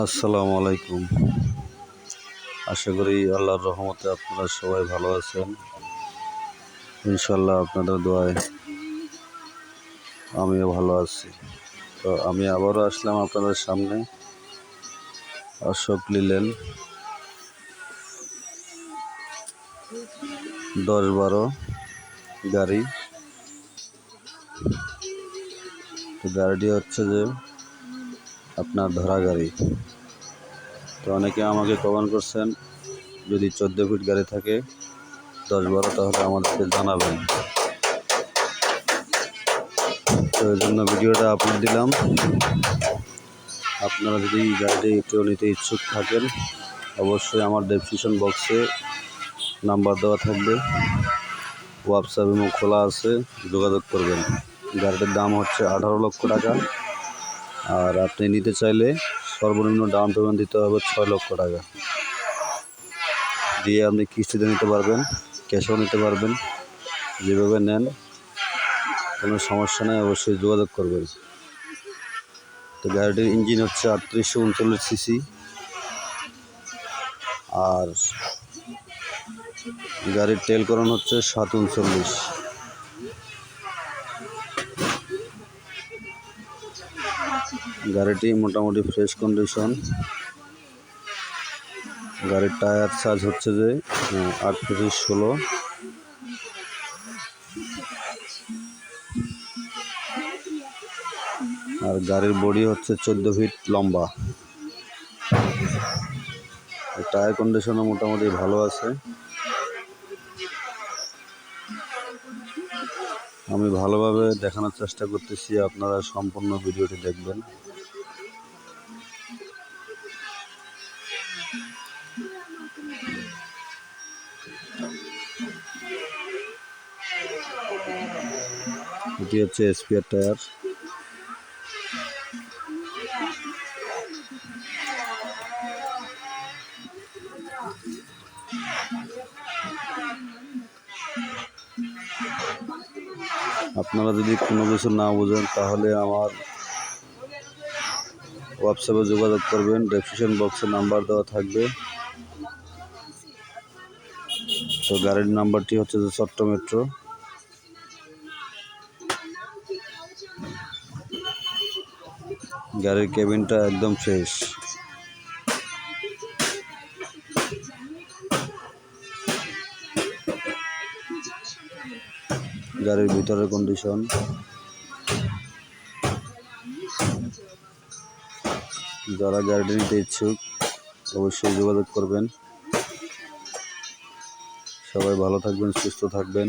আসসালামু আলাইকুম। আশা করি আল্লাহর রহমতে আপনারা সবাই ভালো আছেন। ইনশাল্লাহ আপনাদের দোয়ায় আমিও ভালো আছি। তো আমি আবারও আসলাম আপনাদের সামনে অশোক লিলেন দশ বারো গাড়ি। গাড়িটি হচ্ছে যে আপনার ধরা গাড়ি। তো অনেকে আমাকে কমেন্ট করছেন, যদি চোদ্দ ফিট গাড়ি থাকে, দশ বারো, তাহলে আমাদেরকে জানাবেন। তো এই জন্য ভিডিওটা আপলোড দিলাম। আপনারা যদি গাড়িটি কেউ নিতে ইচ্ছুক থাকেন, অবশ্যই আমার ডেসক্রিপশন বক্সে নাম্বার দেওয়া থাকবে। হোয়াটসঅ্যাপ এবং খোলা আছে, যোগাযোগ করবেন। গাড়িটির দাম হচ্ছে আঠারো লক্ষ টাকা। আর আপনি নিতে চাইলে সর্বনিম্ন ডাউন পেমেন্ট দিতে হবে ছয় লক্ষ টাকা। দিয়ে আপনি কিস্তিতে নিতে পারবেন ক্যাশও নিতে পারবেন। যেভাবে নেন, কোনো সমস্যা নেই, অবশ্যই যোগাযোগ করবেন। তো গাড়িটির ইঞ্জিন হচ্ছে আটত্রিশশো উনচল্লিশ সিসি। আর গাড়ির তেল করণ হচ্ছে সাত উনচল্লিশ। গাড়িটি মোটামুটি ফ্রেশ কন্ডিশন গাড়ির টায়ার সাইজ হচ্ছে যে আট পঁচিশ ষোলো। আর গাড়ির বডি হচ্ছে চোদ্দ ফিট লম্বা। টায়ার কন্ডিশনও মোটামুটি ভালো আছে। আমি ভালোভাবে দেখানোর চেষ্টা করতেছি আপনারা সম্পূর্ণ ভিডিওটি দেখবেন। এটি হচ্ছে স্পিয়ার টায়ার। আপনারা যদি কোনো কিছু না বোঝেন, তাহলে আমার হোয়াটসঅ্যাপে যোগাযোগ করবেন। ডেসক্রিপশন বক্সে নাম্বার দেওয়া থাকবে। তো গাড়ির নাম্বারটি হচ্ছে যে চট্ট মেট্রো গাড়ির কেবিনটা একদম ফ্রেশ গাড়ির ভিতরের কন্ডিশন যারা গাড়িটি নিতে ইচ্ছুক, অবশ্যই যোগাযোগ করবেন। সবাই ভালো থাকবেন, সুস্থ থাকবেন।